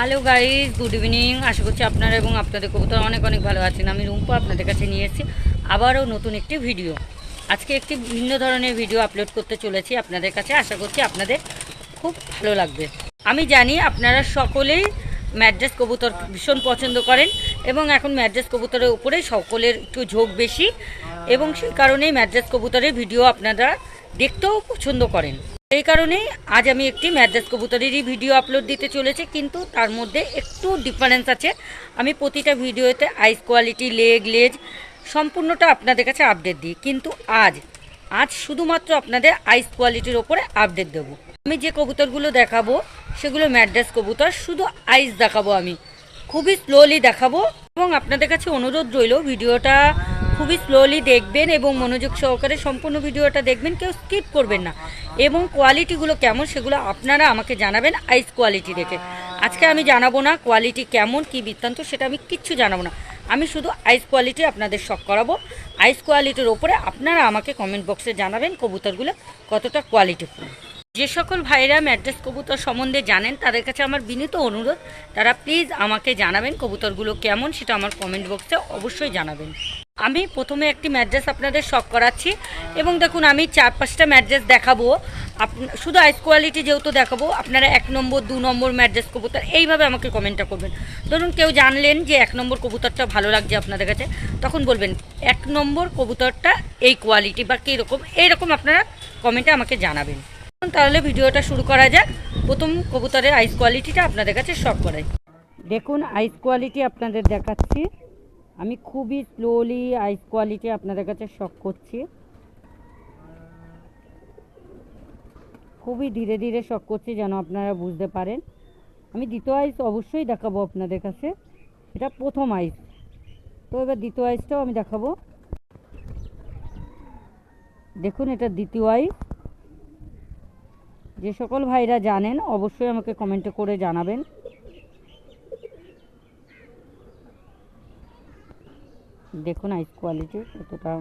Hello guys good evening আশা করছি আপনারা এবং আপনাদের কবুতর অনেক অনেক ভালো আছেন। আমি রুম্পা আপনাদের কাছে নিয়ে এসেছি আবারও নতুন একটি ভিডিও আজকে একটি ভিন্ন ধরনের ভিডিও আপলোড করতে চলেছি আপনাদের কাছে। আশা করছি আপনাদের খুব ভালো লাগবে। আমি জানি আপনারা সকলেই ম্যাড্রেস কবুতর ভীষণ পছন্দ করেন এবং এখন ম্যাড্রেস কবুতরের উপরে সকলের একটু ঝোঁক বেশি এবং সেই কারণেই ম্যাড্রেস কবুতরের ভিডিও আপনারা দেখতেও পছন্দ করেন। এই কারণেই আজ আমি একটি ম্যাড্রেস কবুতরেরই ভিডিও আপলোড দিতে চলেছি, কিন্তু তার মধ্যে একটু ডিফারেন্স আছে। আমি প্রতিটা ভিডিওতে আইস কোয়ালিটি লেগ লেজ সম্পূর্ণটা আপনাদের কাছে আপডেট দিই। কিন্তু আজ আজ শুধুমাত্র আপনাদের আইস কোয়ালিটির ওপরে আপডেট দেবো। আমি যে কবুতরগুলো দেখাবো, সেগুলো ম্যাড্রেস কবুতর, শুধু আইস দেখাবো আমি। খুবই স্লোলি দেখাবো এবং আপনাদের কাছে অনুরোধ রইল, ভিডিওটা খুবই স্লোলি দেখবেন এবং মনোযোগ সহকারে সম্পূর্ণ ভিডিওটা দেখবেন, কেউ স্কিপ করবেন না। এবং কোয়ালিটিগুলো কেমন সেগুলো আপনারা আমাকে জানাবেন আইস কোয়ালিটি দেখে। আজকে আমি জানাব না কোয়ালিটি কেমন, কি বৃত্তান্ত, সেটা আমি কিচ্ছু জানাব না। আমি শুধু আইস কোয়ালিটি আপনাদের শখ করাবো। আইস কোয়ালিটির ওপরে আপনারা আমাকে কমেন্ট বক্সে জানাবেন কবুতরগুলো কতটা কোয়ালিটিফুল যে সকল ভাইরা ম্যাড্রেস কবুতর সম্বন্ধে জানেন, তাদের কাছে আমার বিনীত অনুরোধ, তারা প্লিজ আমাকে জানাবেন কবুতরগুলো কেমন, সেটা আমার কমেন্ট বক্সে অবশ্যই জানাবেন। আমি প্রথমে একটি ম্যাড্রেস আপনাদের শখ করাচ্ছি, এবং দেখুন আমি চার পাঁচটা ম্যাড্রেস দেখাবো। শুধু আইস কোয়ালিটি যেহেতু দেখাবো, আপনারা এক নম্বর, দু নম্বর ম্যাড্রেস কবুতর এইভাবে আমাকে কমেন্টটা করবেন। ধরুন কেউ জানলেন যে এক নম্বর কবুতরটা ভালো লাগছে আপনাদের কাছে, তখন বলবেন, এক নম্বর কবুতরটা এই কোয়ালিটি বা কীরকম, এইরকম আপনারা কমেন্টে আমাকে জানাবেন। তাহলে ভিডিওটা শুরু করা যাক। প্রথম কবুতরের আইস কোয়ালিটিটা আপনাদের কাছে শখ করাই। দেখুন আইস কোয়ালিটি আপনাদের দেখাচ্ছি। আমি খুবই স্লোলি আইস কোয়ালিটি আপনাদের কাছে শখ করছি। খুবই ধীরে ধীরে শখ করছি যেন আপনারা বুঝতে পারেন। আমি দ্বিতীয় আইস অবশ্যই দেখাবো আপনাদের কাছে। এটা প্রথম আইস তো এবার দ্বিতীয় আইসটাও আমি দেখাবো। দেখুন, এটা দ্বিতীয় আইস যে সকল ভাইরা জানেন, অবশ্যই আমাকে কমেন্টে করে জানাবেন। দেখুন আইস কোয়ালিটি কতটা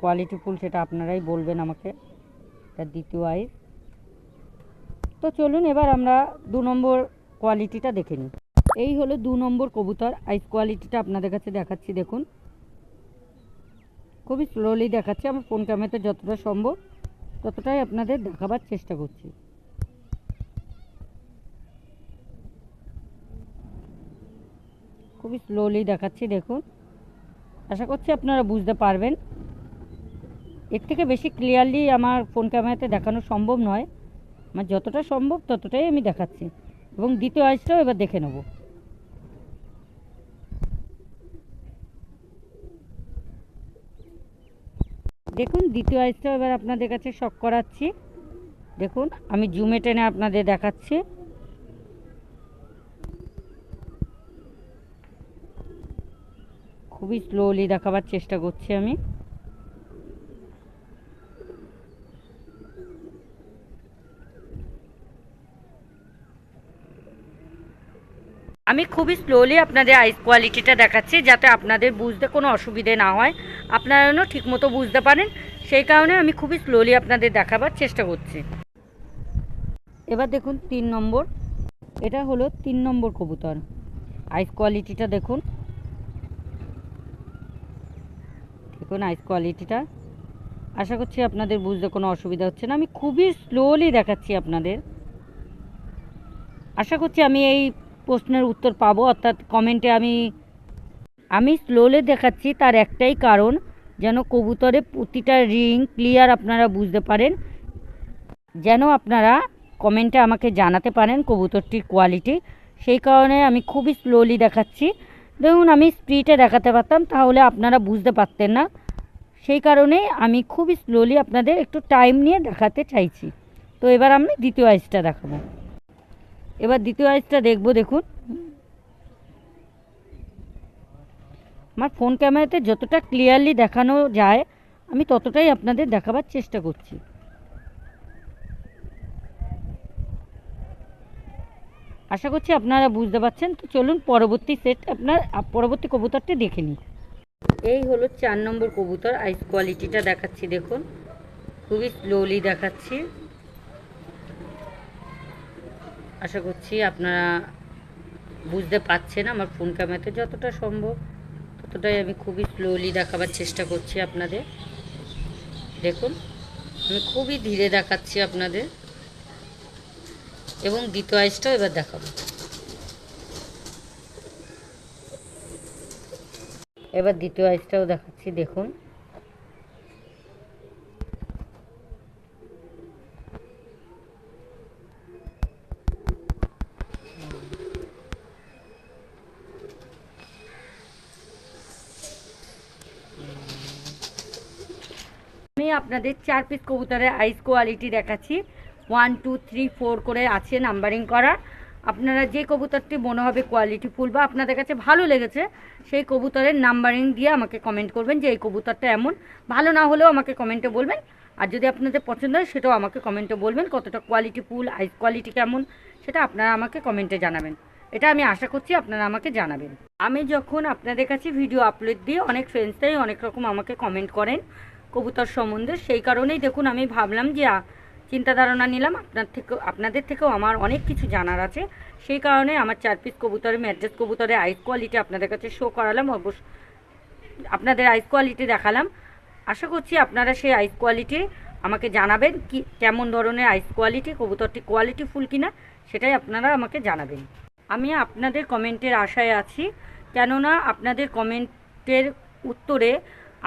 কোয়ালিটিফুল সেটা আপনারাই বলবেন আমাকে। এটা দ্বিতীয় আইস তো চলুন এবার আমরা দু নম্বর কোয়ালিটিটা দেখে নিই। এই হলো দু নম্বর কবুতর। আইস কোয়ালিটিটা আপনাদের কাছে দেখাচ্ছি, দেখুন। খুবই স্লোলি দেখাচ্ছি, আমার ফোন ক্যামেরাতে যতটা সম্ভব। ততটাই আপনাদের দেখাবার চেষ্টা করছি। খুবই স্লোলি দেখাচ্ছি, দেখুন। আশা করছি আপনারা বুঝতে পারবেন। এর থেকে বেশি ক্লিয়ারলি আমার ফোন ক্যামেরাতে দেখানো সম্ভব নয়। আমার যতটা সম্ভব ততটাই আমি দেখাচ্ছি। এবং দ্বিতীয় আইসটাও এবার দেখে নেব। দেখুন, দ্বিতীয় আইসটাও এবার আপনাদের কাছে শখ করাচ্ছি। দেখুন, আমি জুমে টেনে আপনাদের দেখাচ্ছি। খুবই স্লোলি দেখাবার চেষ্টা করছি আমি। আমি খুবই স্লোলি আপনাদের আইস কোয়ালিটিটা দেখাচ্ছি যাতে আপনাদের বুঝতে কোনো অসুবিধে না হয়। আপনারা যেন ঠিকমতো বুঝতে পারেন। সেই কারণে আমি খুবই স্লোলি আপনাদের দেখাবার চেষ্টা করছি। এবার দেখুন তিন নম্বর। এটা হলো তিন নম্বর কবুতর। আইস কোয়ালিটিটা দেখুন। দেখুন আইস কোয়ালিটিটা আশা করছি আপনাদের বুঝতে কোনো অসুবিধা হচ্ছে না। আমি খুবই স্লোলি দেখাচ্ছি আপনাদের। আশা করছি আমি এই প্রশ্নের উত্তর পাবো, অর্থাৎ কমেন্টে আমি আমি স্লোলে দেখাচ্ছি তার একটাই কারণ, যেন কবুতরে প্রতিটা রিং ক্লিয়ার আপনারা বুঝতে পারেন। যেন আপনারা কমেন্টে আমাকে জানাতে পারেন কবুতরটির কোয়ালিটি সেই কারণে আমি খুবই স্লোলি দেখাচ্ছি। দেখুন আমি স্পিডে দেখাতে পারতাম, তাহলে আপনারা বুঝতে পারতেন না। সেই কারণে আমি খুবই স্লোলি আপনাদের একটু টাইম নিয়ে দেখাতে চাইছি। তো এবার আমি দ্বিতীয় আইসটা দেখাবো। এবার দ্বিতীয় আইসটা দেখব, দেখুন। আমার ফোন ক্যামেরাতে যতটা ক্লিয়ারলি দেখানো যায়, আমি ততটাই আপনাদের দেখাবার চেষ্টা করছি। আশা করছি আপনারা বুঝতে পারছেন। তো চলুন পরবর্তী সেট আপনার পরবর্তী কবুতরটি দেখে নিই। এই হলো চার নম্বর কবুতর আইস কোয়ালিটিটা দেখাচ্ছি, দেখুন। খুবই স্লোলি দেখাচ্ছি। আশা করছি আপনারা বুঝতে পারছেন আমার ফোন ক্যামেরাতে যতটা সম্ভব। ততটাই আমি খুবই স্লোলি দেখাবার চেষ্টা করছি আপনাদের। দেখুন, আমি খুবই ধীরে দেখাচ্ছি আপনাদের। এবং দ্বিতীয় আইসটাও এবার দেখাবো। এবার দ্বিতীয় আইসটাও দেখাচ্ছি, দেখুন। আপনাদের চার পিস কবুতরের আইস কোয়ালিটি দেখাচ্ছি। ওয়ান টু থ্রি ফোর করে আছে নাম্বারিং করা। আপনারা যে কবুতরটি মনে হবে কোয়ালিটি ফুল বা আপনাদের কাছে ভালো লেগেছে, সেই কবুতরের নাম্বারিং দিয়ে আমাকে কমেন্ট করবেন যে এই কবুতরটা এমন। ভালো না হলেও আমাকে কমেন্টে বলবেন। আর যদি আপনাদের পছন্দ হয়, সেটাও আমাকে কমেন্টে বলবেন কতটা কোয়ালিটি ফুল আইস কোয়ালিটি কেমন, সেটা আপনারা আমাকে কমেন্টে জানাবেন। এটা আমি আশা করছি আপনারা আমাকে জানাবেন। আমি যখন আপনাদের কাছে ভিডিও আপলোড দিই, অনেক ফ্রেন্ডসরাই অনেক রকম আমাকে কমেন্ট করেন। কবুতর সম্বন্ধে। সেই কারণেই দেখুন, আমি ভাবলাম যে চিন্তা ধারণা নিলাম। আপনার থেকে আপনাদের থেকেও আমার অনেক কিছু জানার আছে। সেই কারণে আমার চার পিস কবুতরের ম্যাড্রেস কবুতরের আইস কোয়ালিটি আপনাদের কাছে শো করালাম। অবশ্য, আপনাদের আইস কোয়ালিটি দেখালাম। আশা করছি আপনারা সেই আইস কোয়ালিটি আমাকে জানাবেন কি, কেমন ধরনের আইস কোয়ালিটি কবুতরটি কোয়ালিটি ফুল কিনা, সেটাই আপনারা আমাকে জানাবেন। আমি আপনাদের কমেন্টের আশায় আছি। কেননা, আপনাদের কমেন্টের উত্তরে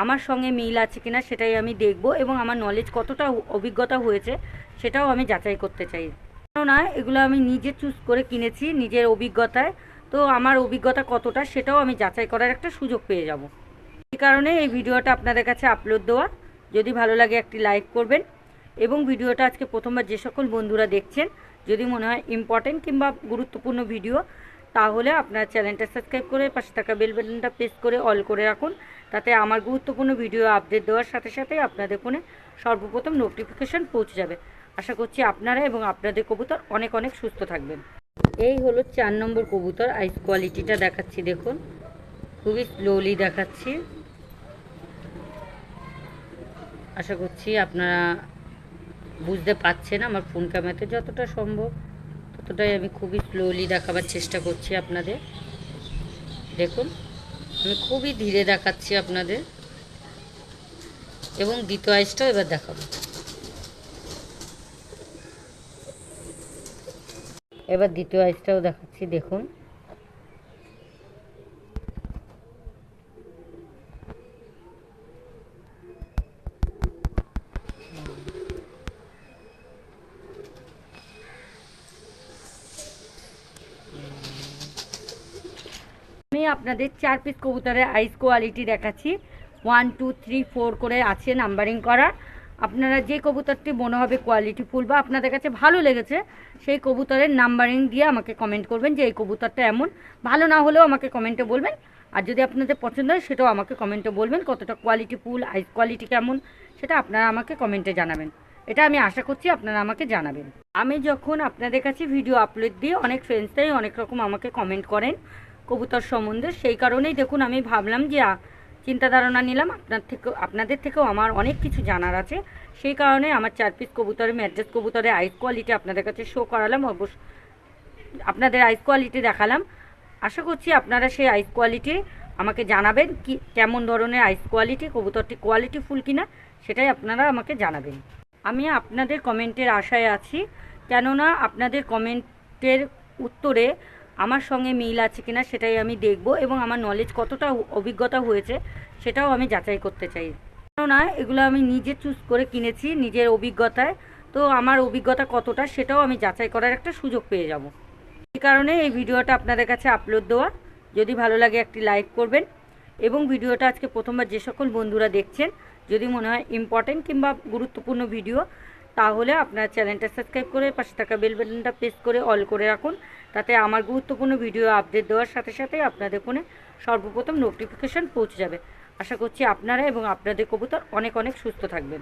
আমার সঙ্গে মিল আছে কিনা সেটাই আমি দেখব এবং আমার নলেজ কতটা অভিজ্ঞতা হয়েছে সেটাও আমি যাচাই করতে চাই। কেননা এগুলো আমি নিজে চুজ করে কিনেছি নিজের অভিজ্ঞতায়। তো আমার অভিজ্ঞতা কতটা সেটাও আমি যাচাই করার একটা সুযোগ পেয়ে যাব। এই কারণে এই ভিডিওটা আপনাদের কাছে আপলোড দেওয়া। যদি ভালো লাগে একটি লাইক করবেন এবং ভিডিওটা আজকে প্রথমবার যে সকল বন্ধুরা দেখছেন, যদি মনে হয় ইম্পর্টেন্ট কিংবা গুরুত্বপূর্ণ ভিডিও তাহলে আপনার চ্যানেলটা সাবস্ক্রাইব করে পাশে থাকা বেল বাটনটা প্রেস করে অল করে রাখুন, তাতে আমার গুরুত্বপূর্ণ ভিডিও আপডেট দেওয়ার সাথে সাথে আপনাদের ফোনে সর্বপ্রথম নোটিফিকেশন পৌঁছে যাবে। আশা করছি আপনারা এবং আপনাদের কবুতর অনেক অনেক সুস্থ থাকবেন। এই হলো চার নম্বর কবুতর আইস কোয়ালিটিটা দেখাচ্ছি, দেখুন। খুবই স্লোলি দেখাচ্ছি। আশা করছি আপনারা বুঝতে পারছেন আমার ফোন ক্যামেরাতে যতটা সম্ভব। ততটাই আমি খুবই স্লোলি দেখাবার চেষ্টা করছি আপনাদের। দেখুন, আমি খুবই ধীরে দেখাচ্ছি আপনাদের। এবং দ্বিতীয় আইসটাও এবার দেখাবো। এবার দ্বিতীয় আইসটাও দেখাচ্ছি, দেখুন। আপনাদের চার পিস কবুতরের আইস কোয়ালিটি দেখাচ্ছি। ওয়ান টু থ্রি ফোর করে আছে নাম্বারিং করা। আপনারা যে কবুতরটি মনে হবে কোয়ালিটি ফুল বা আপনাদের কাছে ভালো লেগেছে, সেই কবুতরের নাম্বারিং দিয়ে আমাকে কমেন্ট করবেন যে এই কবুতরটা এমন। ভালো না হলেও আমাকে কমেন্টে বলবেন। আর যদি আপনাদের পছন্দ হয়, সেটাও আমাকে কমেন্টে বলবেন কতটা কোয়ালিটি ফুল আইস কোয়ালিটি কেমন, সেটা আপনারা আমাকে কমেন্টে জানাবেন। এটা আমি আশা করছি আপনারা আমাকে জানাবেন। আমি যখন আপনাদের কাছে ভিডিও আপলোড দিই, অনেক ফ্রেন্ডসরাই অনেক রকম আমাকে কমেন্ট করেন। কবুতর সম্বন্ধে। সেই কারণেই দেখুন আমি ভাবলাম যে চিন্তা ধারণা নিলাম। আপনার থেকে, আপনাদের থেকেও আমার অনেক কিছু জানার আছে। সেই কারণে আমার চার পিস কবুতরের ম্যাড্রেস কবুতরের আইস কোয়ালিটি আপনাদের কাছে শো করালাম। অবশ্য আপনাদের আইস কোয়ালিটি দেখালাম। আশা করছি আপনারা সেই আইস কোয়ালিটি আমাকে জানাবেন কি, কেমন ধরনের আইস কোয়ালিটি কবুতরটি কোয়ালিটি ফুল কিনা, সেটাই আপনারা আমাকে জানাবেন। আমি আপনাদের কমেন্টের আশায় আছি। কেননা আপনাদের কমেন্টের উত্তরে আমার সঙ্গে মিল আছে কিনা সেটাই আমি দেখব এবং আমার নলেজ কতটা অভিজ্ঞতা হয়েছে সেটাও আমি যাচাই করতে চাই। কেননা এগুলো আমি নিজে চুজ করে কিনেছি নিজের অভিজ্ঞতায়। তো আমার অভিজ্ঞতা কতটা সেটাও আমি যাচাই করার একটা সুযোগ পেয়ে যাব। এই কারণে এই ভিডিওটা আপনাদের কাছে আপলোড দেওয়া। যদি ভালো লাগে একটি লাইক করবেন এবং ভিডিওটা আজকে প্রথমবার যে সকল বন্ধুরা দেখছেন, যদি মনে হয় ইম্পর্টেন্ট কিংবা গুরুত্বপূর্ণ ভিডিও তাহলে আপনার চ্যানেলটা সাবস্ক্রাইব করে পাশে থাকা বেল বাটনটা প্রেস করে অল করে রাখুন। তাতে আমার গুরুত্বপূর্ণ ভিডিও আপডেট দেওয়ার সাথে সাথে আপনাদের ফোনে সর্বপ্রথম নোটিফিকেশান পৌঁছে যাবে। আশা করছি আপনারা এবং আপনাদের কবুতর অনেক অনেক সুস্থ থাকবেন।